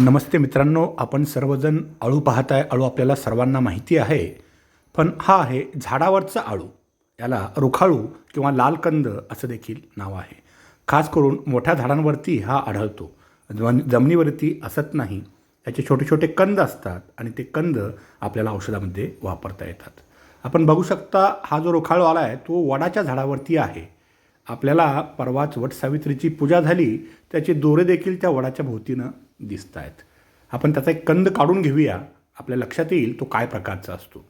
नमस्ते मित्रांनो आपण सर्वजण आळू पाहताय आळू आपल्याला सर्वांना माहिती आहे. पण हा आहे झाडावरचा आळू. याला रुखाळू किंवा लाल कंद असं देखील नाव आहे. खास करून मोठ्या झाडांवरती हा आढळतो. जमिनीवरती असत नाही. याचे छोटे छोटे कंद असतात आणि ते कंद आपल्याला औषधामध्ये वापरता येतात. आपण बघू शकता हा जो रुखाळू आला आहे तो वडाच्या झाडावरती आहे. आपल्याला परवाच वट सावित्रीची पूजा झाली त्याचे दोरे देखील त्या वडाच्या भोवतीनं दिसत आहेत आपण त्याचा एक कंद काढून घेऊया. आपल्या लक्षात येईल तो काय प्रकारचा असतो.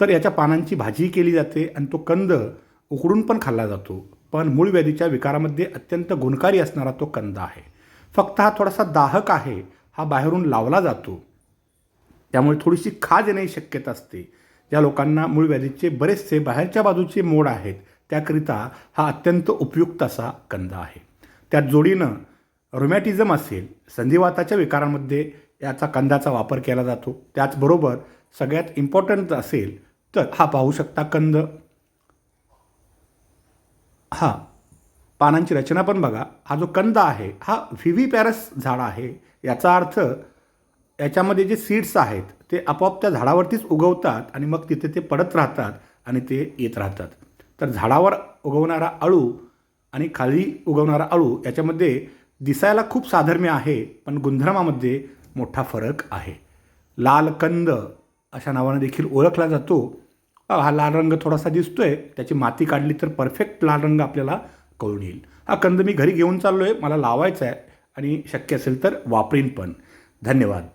तर याच्या पानांची भाजी केली जाते आणि तो कंद उकडून पण खाल्ला जातो. पण मूळ व्याधीच्या विकारामध्ये अत्यंत गुणकारी असणारा तो कंद आहे. फक्त हा थोडासा दाहक आहे. हा बाहेरून लावला जातो. त्यामुळे थोडीशी खाज येण्याची शक्यता असते. ज्या लोकांना मूळ व्याधीचे बरेचसे बाहेरच्या बाजूचे मोड आहेत त्याकरिता हा अत्यंत उपयुक्त असा कंद आहे. त्यात जोडीनं रोमॅटिझम असेल संधिवाताच्या विकारांमध्ये याचा कंदाचा वापर केला जातो. त्याचबरोबर सगळ्यात इम्पॉर्टंट असेल तर हा पाहू शकता कंद. हा पानांची रचना पण बघा. हा जो कंद आहे हा व्हिव्ही पॅरस झाड आहे. याचा अर्थ याच्यामध्ये जे सीड्स आहेत ते आपोआप त्या झाडावरतीच उगवतात आणि मग तिथे ते पडत राहतात आणि ते येत राहतात. तर झाडावर उगवणारा अळू आणि खाली उगवणारा अळू याच्यामध्ये दिसायला खूप साधर्म्य आहे पण गुणधर्मामध्ये मोठा फरक आहे. लाल कंद अशा नावाने देखील ओळखला जातो. हा लाल रंग थोडासा दिसतोय. त्याची माती काढली तर परफेक्ट लाल रंग आपल्याला कळून येईल. हा कंद मी घरी घेऊन चाललो आहे मला लावायचा आहे आणि शक्य असेल तर वापरीन पण. धन्यवाद.